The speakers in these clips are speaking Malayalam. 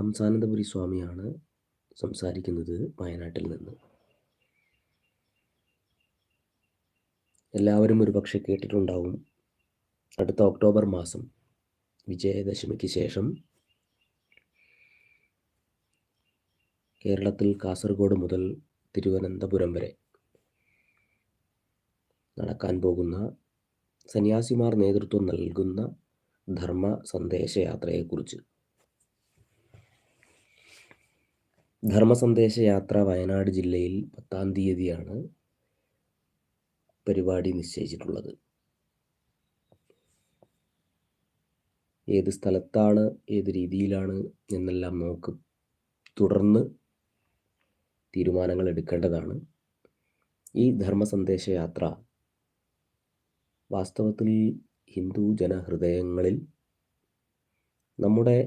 ഹംസാനന്ദപുരി സ്വാമിയാണ് സംസാരിക്കുന്നത് വയനാട്ടിൽ നിന്ന്. എല്ലാവരും ഒരുപക്ഷെ കേട്ടിട്ടുണ്ടാവും. അടുത്ത ഒക്ടോബർ മാസം വിജയദശമിക്ക് ശേഷം കേരളത്തിൽ കാസർഗോഡ് മുതൽ തിരുവനന്തപുരം വരെ നടക്കാൻ പോകുന്ന സന്യാസിമാർ നേതൃത്വം നൽകുന്ന ധർമ്മ സന്ദേശയാത്രയെക്കുറിച്ച് ധർമ്മ സന്ദേശയാത്ര വയനാട് ജില്ലയിൽ പത്താം തീയതിയാണ് പരിപാടി നിശ്ചയിച്ചിട്ടുള്ളത്. ഏത് സ്ഥലത്താണ് ഏത് രീതിയിലാണ് എന്നെല്ലാം നമുക്ക് തുടർന്ന് തീരുമാനങ്ങൾ എടുക്കേണ്ടതാണ്. ഈ ധർമ്മ സന്ദേശ യാത്ര വാസ്തവത്തിൽ ഹിന്ദു ജനഹൃദയങ്ങളിൽ നമ്മുടെ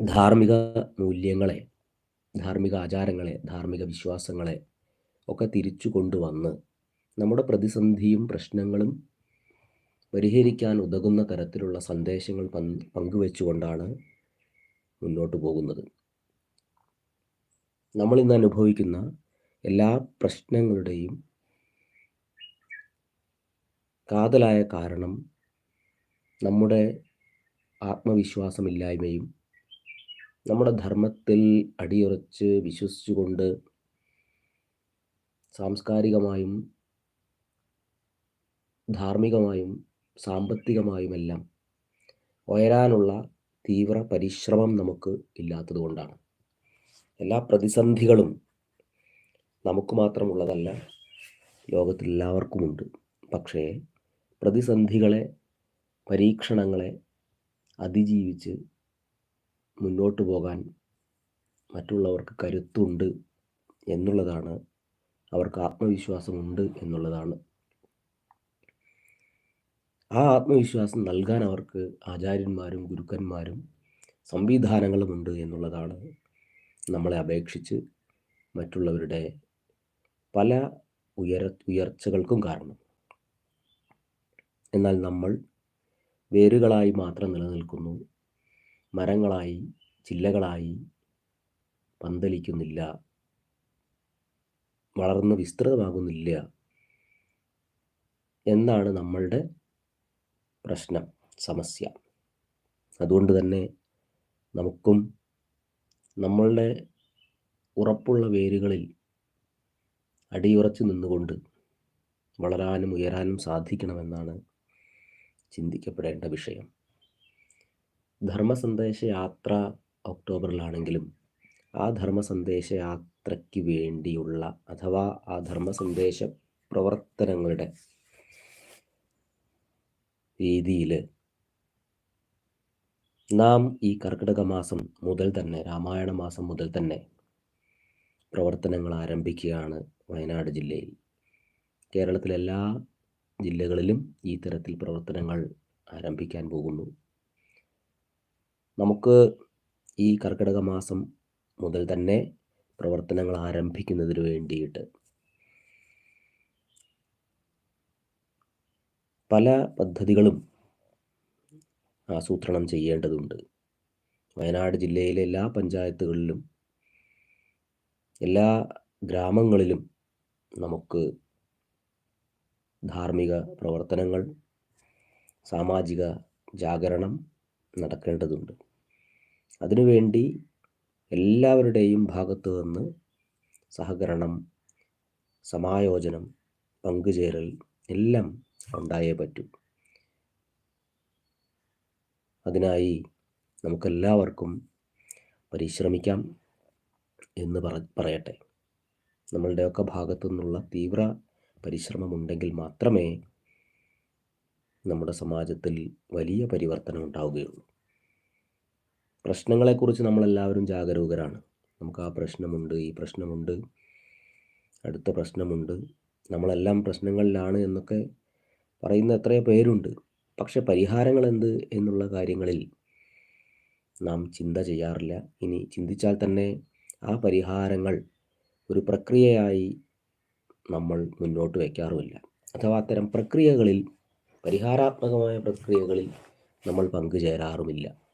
ധാർമ്മിക മൂല്യങ്ങളെ ധാർമ്മിക ആചാരങ്ങളെ ധാർമ്മിക വിശ്വാസങ്ങളെ ഒക്കെ തിരിച്ചു കൊണ്ടുവന്ന് നമ്മുടെ പ്രതിസന്ധിയും പ്രശ്നങ്ങളും പരിഹരിക്കാൻ ഉതകുന്ന തരത്തിലുള്ള സന്ദേശങ്ങൾ പങ്കുവെച്ചുകൊണ്ടാണ് മുന്നോട്ട് പോകുന്നത്. നമ്മൾ ഇന്ന് അനുഭവിക്കുന്ന എല്ലാ പ്രശ്നങ്ങളുടെയും കാതലായ കാരണം നമ്മുടെ ആത്മവിശ്വാസമില്ലായ്മയും നമ്മുടെ ധർമ്മത്തിൽ അടിയുറച്ച് വിശ്വസിച്ചുകൊണ്ട് സാംസ്കാരികമായും ധാർമ്മികമായും സാമ്പത്തികമായുമെല്ലാം ഉയരാനുള്ള തീവ്ര പരിശ്രമം നമുക്ക് ഇല്ലാത്തതുകൊണ്ടാണ് എല്ലാ പ്രതിസന്ധികളും നമുക്ക് മാത്രമുള്ളതല്ല ലോകത്തിൽ എല്ലാവർക്കുമുണ്ട് പക്ഷേ പ്രതിസന്ധികളെ പരീക്ഷണങ്ങളെ അതിജീവിച്ച് മുന്നോട്ട് പോകാൻ മറ്റുള്ളവർക്ക് കരുത്തുണ്ട് എന്നുള്ളതാണ്. അവർക്ക് ആത്മവിശ്വാസമുണ്ട് എന്നുള്ളതാണ്. ആ ആത്മവിശ്വാസം നൽകാൻ അവർക്ക് ആചാര്യന്മാരും ഗുരുക്കന്മാരും സംവിധാനങ്ങളുമുണ്ട് എന്നുള്ളതാണ് നമ്മളെ അപേക്ഷിച്ച് മറ്റുള്ളവരുടെ പല ഉയര ഉയർച്ചകൾക്കും കാരണം. എന്നാൽ നമ്മൾ വേരുകളായി മാത്രം നിലനിൽക്കുന്നു. മരങ്ങളായി ചില്ലകളായി പന്തലിക്കുന്നില്ല. വളർന്ന് വിസ്തൃതമാകുന്നില്ല. എന്നാണ് നമ്മളുടെ പ്രശ്നം സമസ്യ. അതുകൊണ്ട് തന്നെ നമുക്കും നമ്മളുടെ ഉറപ്പുള്ള വേരുകളിൽ അടിയുറച്ചു നിന്നുകൊണ്ട് വളരാനും ഉയരാനും സാധിക്കണമെന്നാണ് ചിന്തിക്കപ്പെടേണ്ട വിഷയം. ധർമ്മസന്ദേശ യാത്ര ഒക്ടോബറിലാണെങ്കിലും ആ ധർമ്മസന്ദേശ യാത്രയ്ക്ക് വേണ്ടിയുള്ള അഥവാ ആ ധർമ്മസന്ദേശ പ്രവർത്തനങ്ങളുടെ രീതിയിൽ നാം ഈ കർക്കിടക മാസം മുതൽ തന്നെ രാമായണ മാസം മുതൽ തന്നെ പ്രവർത്തനങ്ങൾ ആരംഭിക്കുകയാണ് വയനാട് ജില്ലയിൽ. കേരളത്തിലെ എല്ലാ ജില്ലകളിലും ഈ തരത്തിൽ പ്രവർത്തനങ്ങൾ ആരംഭിക്കാൻ പോകുന്നു. നമുക്ക് ഈ കർക്കിടക മാസം മുതൽ തന്നെ പ്രവർത്തനങ്ങൾ ആരംഭിക്കുന്നതിന് വേണ്ടിയിട്ട് പല പദ്ധതികളും ആസൂത്രണം ചെയ്യേണ്ടതുണ്ട്. വയനാട് ജില്ലയിലെ എല്ലാ പഞ്ചായത്തുകളിലും എല്ലാ ഗ്രാമങ്ങളിലും നമുക്ക് ധാർമ്മിക പ്രവർത്തനങ്ങൾ സാമാജിക ജാഗരണം നടക്കേണ്ടതുണ്ട്. അതിനുവേണ്ടി എല്ലാവരുടെയും ഭാഗത്തു നിന്ന് സഹകരണം സമായോജനം പങ്കുചേരൽ എല്ലാം ഉണ്ടായേ പറ്റൂ. അതിനായി നമുക്കെല്ലാവർക്കും പരിശ്രമിക്കാം എന്ന് പറ പറയട്ടെ. നമ്മളുടെയൊക്കെ ഭാഗത്തു നിന്നുള്ള തീവ്ര പരിശ്രമമുണ്ടെങ്കിൽ മാത്രമേ നമ്മുടെ സമാജത്തിൽ വലിയ പരിവർത്തനം ഉണ്ടാവുകയുള്ളൂ. പ്രശ്നങ്ങളെക്കുറിച്ച് നമ്മളെല്ലാവരും ജാഗരൂകരാണ്. നമുക്ക് ആ പ്രശ്നമുണ്ട് ഈ പ്രശ്നമുണ്ട് അടുത്ത പ്രശ്നമുണ്ട് നമ്മളെല്ലാം പ്രശ്നങ്ങളിലാണ് എന്നൊക്കെ പറയുന്ന എത്രയോ പേരുണ്ട്. പക്ഷെ പരിഹാരങ്ങൾ എന്ത് എന്നുള്ള കാര്യങ്ങളിൽ നാം ചിന്ത ചെയ്യാറില്ല. ഇനി ചിന്തിച്ചാൽ തന്നെ ആ പരിഹാരങ്ങൾ ഒരു പ്രക്രിയയായി നമ്മൾ മുന്നോട്ട് വയ്ക്കാറുമില്ല. അഥവാ അത്തരം പ്രക്രിയകളിൽ പരിഹാരാത്മകമായ പ്രക്രിയകളിൽ നമ്മൾ പങ്കുചേരാറുമില്ല.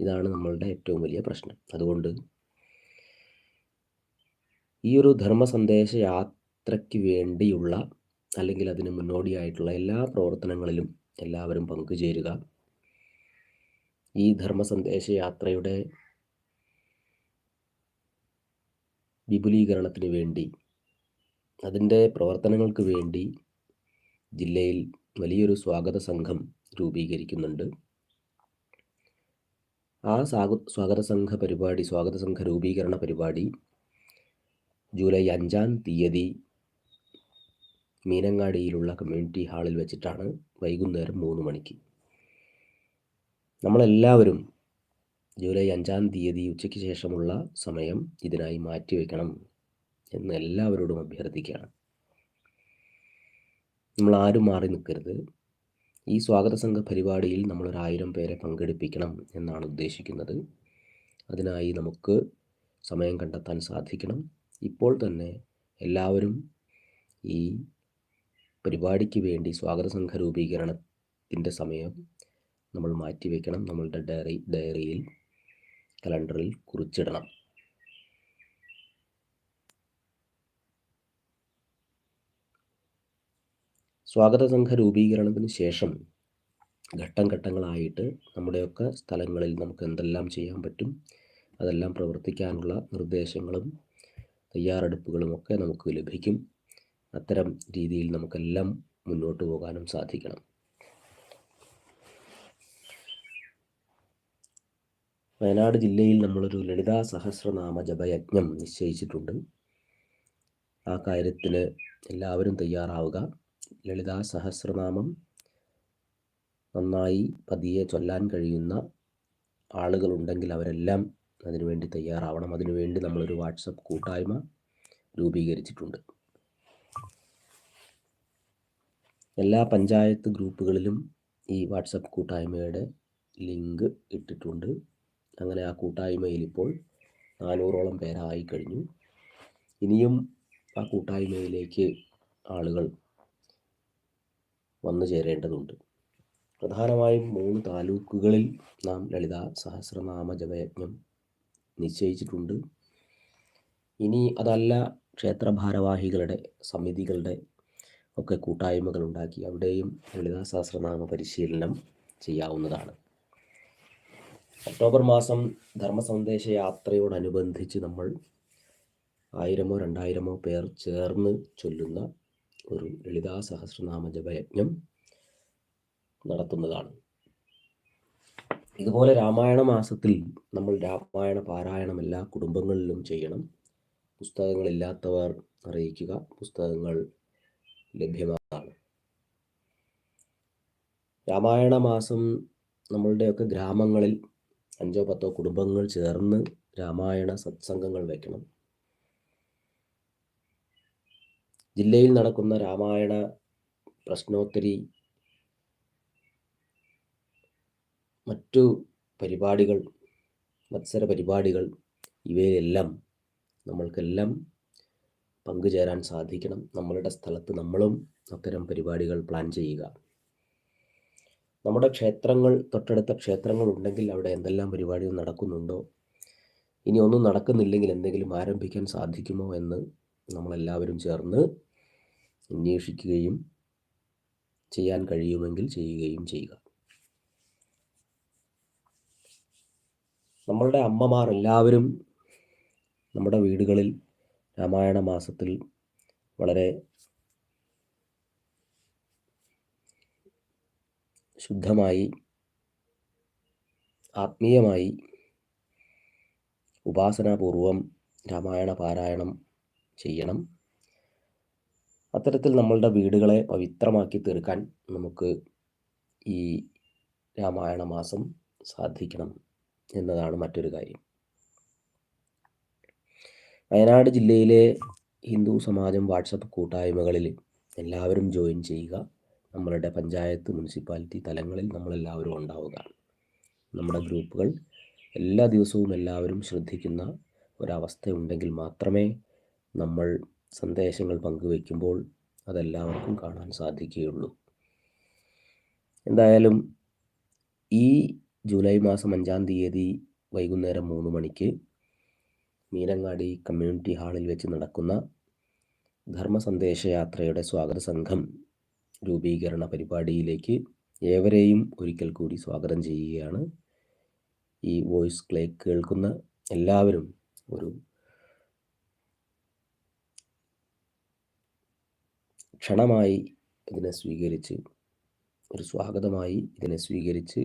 ഇതാണ് നമ്മളുടെ ഏറ്റവും വലിയ പ്രശ്നം. അതുകൊണ്ട് ഈ ഒരു ധർമ്മ സന്ദേശ യാത്രയ്ക്ക് വേണ്ടിയുള്ള അല്ലെങ്കിൽ അതിന് മുന്നോടിയായിട്ടുള്ള എല്ലാ പ്രവർത്തനങ്ങളിലും എല്ലാവരും പങ്കുചേരുക. ഈ ധർമ്മ സന്ദേശ യാത്രയുടെ വിപുലീകരണത്തിന് വേണ്ടി അതിന്റെ പ്രവർത്തനങ്ങൾക്ക് വേണ്ടി ജില്ലയിൽ വലിയൊരു സ്വാഗത സംഘം രൂപീകരിക്കുന്നുണ്ട്. ആ സ്വാഗത സംഘ പരിപാടി സ്വാഗത സംഘ രൂപീകരണ പരിപാടി ജൂലൈ അഞ്ചാം തീയതി മീനങ്ങാടിയിലുള്ള കമ്മ്യൂണിറ്റി ഹാളിൽ വെച്ചിട്ടാണ് വൈകുന്നേരം മൂന്ന് മണിക്ക്. നമ്മളെല്ലാവരും ജൂലൈ അഞ്ചാം തീയതി ഉച്ചയ്ക്ക് ശേഷമുള്ള സമയം ഇതിനായി മാറ്റിവെക്കണം എന്ന് എല്ലാവരോടും അഭ്യർത്ഥിക്കുകയാണ്. നമ്മൾ ആരും മാറി നിൽക്കരുത്. ഈ സ്വാഗത സംഘ പരിപാടിയിൽ നമ്മൾ ഒരു ആയിരം പേരെ പങ്കെടുപ്പിക്കണം എന്നാണ് ഉദ്ദേശിക്കുന്നത്. അതിനായി നമുക്ക് സമയം കണ്ടെത്താൻ സാധിക്കണം. ഇപ്പോൾ തന്നെ എല്ലാവരും ഈ പരിപാടിക്ക് വേണ്ടി സ്വാഗത സംഘ രൂപീകരണത്തിന്റെ സമയം നമ്മൾ മാറ്റിവെക്കണം. നമ്മളുടെ ഡയറി ഡയറിയിൽ കലണ്ടറിൽ കുറിച്ചിടണം. സ്വാഗത സംഘ രൂപീകരണത്തിന് ശേഷം ഘട്ടം ഘട്ടങ്ങളായിട്ട് നമ്മുടെയൊക്കെ സ്ഥലങ്ങളിൽ നമുക്ക് എന്തെല്ലാം ചെയ്യാൻ പറ്റും അതെല്ലാം പ്രവർത്തിക്കാനുള്ള നിർദ്ദേശങ്ങളും തയ്യാറെടുപ്പുകളുമൊക്കെ നമുക്ക് ലഭിക്കും. അത്തരം രീതിയിൽ നമുക്കെല്ലാം മുന്നോട്ട് പോകാനും സാധിക്കണം. വയനാട് ജില്ലയിൽ നമ്മളൊരു ലളിതാ സഹസ്രനാമ ജപയജ്ഞം നിശ്ചയിച്ചിട്ടുണ്ട്. ആ കാര്യത്തിന് എല്ലാവരും തയ്യാറാവുക. ലളിതാ സഹസ്രനാമം. നന്നായി പതിയെ ചൊല്ലാൻ കഴിയുന്ന ആളുകളുണ്ടെങ്കിൽ അവരെല്ലാം അതിനുവേണ്ടി തയ്യാറാവണം. അതിനുവേണ്ടി നമ്മളൊരു വാട്സപ്പ് കൂട്ടായ്മ രൂപീകരിച്ചിട്ടുണ്ട്. എല്ലാ പഞ്ചായത്ത് ഗ്രൂപ്പുകളിലും ഈ വാട്സപ്പ് കൂട്ടായ്മയുടെ ലിങ്ക് ഇട്ടിട്ടുണ്ട്. അങ്ങനെ ആ കൂട്ടായ്മയിൽ ഇപ്പോൾ നാനൂറോളം പേരായി കഴിഞ്ഞു. ഇനിയും ആ കൂട്ടായ്മയിലേക്ക് ആളുകൾ വന്നു ചേരേണ്ടതുണ്ട്. പ്രധാനമായും മൂന്ന് താലൂക്കുകളിൽ നാം ലളിത സഹസ്രനാമ ജപയജ്ഞം നിശ്ചയിച്ചിട്ടുണ്ട്. ഇനി അതല്ല ക്ഷേത്രഭാരവാഹികളുടെ സമിതികളുടെ ഒക്കെ കൂട്ടായ്മകൾ ഉണ്ടാക്കി അവിടെയും ലളിതാ സഹസ്രനാമ പരിശീലനം ചെയ്യാവുന്നതാണ്. ഒക്ടോബർ മാസം ധർമ്മസന്ദേശ യാത്രയോടനുബന്ധിച്ച് നമ്മൾ ആയിരമോ രണ്ടായിരമോ പേർ ചേർന്ന് ചൊല്ലുന്ന ഒരു ലളിതാ സഹസ്രനാമ ജപയജ്ഞം നടത്തുന്നതാണ്. ഇതുപോലെ രാമായണ മാസത്തിൽ നമ്മൾ രാമായണ പാരായണം എല്ലാ കുടുംബങ്ങളിലും ചെയ്യണം. പുസ്തകങ്ങളില്ലാത്തവർ അറിയിക്കുക പുസ്തകങ്ങൾ ലഭ്യമാണ് രാമായണ മാസം നമ്മളുടെയൊക്കെ ഗ്രാമങ്ങളിൽ അഞ്ചോ പത്തോ കുടുംബങ്ങൾ ചേർന്ന് രാമായണ സത്സംഗങ്ങൾ വയ്ക്കണം. ജില്ലയിൽ നടക്കുന്ന രാമായണ പ്രശ്നോത്തരി മറ്റു പരിപാടികൾ മത്സര പരിപാടികൾ ഇവയിലെല്ലാം നമ്മൾക്കെല്ലാം പങ്കുചേരാൻ സാധിക്കണം. നമ്മളുടെ സ്ഥലത്ത് നമ്മളും അത്തരം പരിപാടികൾ പ്ലാൻ ചെയ്യുക. നമ്മുടെ ക്ഷേത്രങ്ങൾ തൊട്ടടുത്ത ക്ഷേത്രങ്ങൾ ഉണ്ടെങ്കിൽ അവിടെ എന്തെല്ലാം പരിപാടികൾ നടക്കുന്നുണ്ടോ? ഇനി ഒന്നും നടക്കുന്നില്ലെങ്കിൽ എന്തെങ്കിലും ആരംഭിക്കാൻ സാധിക്കുമോ എന്ന് നമ്മളെല്ലാവരും ചേർന്ന് അന്വേഷിക്കുകയും ചെയ്യാൻ കഴിയുമെങ്കിൽ ചെയ്യുകയും ചെയ്യുക. നമ്മളുടെ അമ്മമാർ എല്ലാവരും നമ്മുടെ വീടുകളിൽ രാമായണ മാസത്തിൽ വളരെ ശുദ്ധമായി ആത്മീയമായി ഉപാസനാപൂർവം രാമായണ പാരായണം ചെയ്യണം. അത്തരത്തിൽ നമ്മളുടെ വീടുകളെ പവിത്രമാക്കി തീർക്കാൻ നമുക്ക് ഈ രാമായണ മാസം സാധിക്കണം എന്നതാണ് മറ്റൊരു കാര്യം. വയനാട് ജില്ലയിലെ ഹിന്ദു സമാജം വാട്സപ്പ് കൂട്ടായ്മകളിൽ എല്ലാവരും ജോയിൻ ചെയ്യുക. നമ്മളുടെ പഞ്ചായത്ത് മുനിസിപ്പാലിറ്റി തലങ്ങളിൽ നമ്മളെല്ലാവരും ഉണ്ടാവുക. നമ്മുടെ ഗ്രൂപ്പുകൾ എല്ലാ ദിവസവും എല്ലാവരും ശ്രദ്ധിക്കുന്ന ഒരവസ്ഥയുണ്ടെങ്കിൽ മാത്രമേ നമ്മൾ സന്ദേശങ്ങൾ പങ്കുവയ്ക്കുമ്പോൾ അതെല്ലാവർക്കും കാണാൻ സാധിക്കുകയുള്ളൂ. എന്തായാലും ഈ ജൂലൈ മാസം അഞ്ചാം തീയതി വൈകുന്നേരം മൂന്ന് മണിക്ക് മീനങ്ങാടി കമ്മ്യൂണിറ്റി ഹാളിൽ വെച്ച് നടക്കുന്ന ധർമ്മ സന്ദേശ യാത്രയുടെ സ്വാഗത സംഘം രൂപീകരണ പരിപാടിയിലേക്ക് ഏവരെയും ഒരിക്കൽ കൂടി സ്വാഗതം ചെയ്യുകയാണ്. ഈ വോയിസ് ക്ലേ കേൾക്കുന്ന എല്ലാവരും ഒരു ക്ഷണമായി ഇതിനെ സ്വീകരിച്ച് ഒരു സ്വാഗതമായി ഇതിനെ സ്വീകരിച്ച്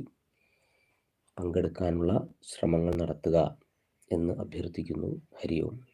പങ്കെടുക്കാനുള്ള ശ്രമങ്ങൾ നടത്തുക എന്ന് അഭ്യർത്ഥിക്കുന്നു. ഹരിയോം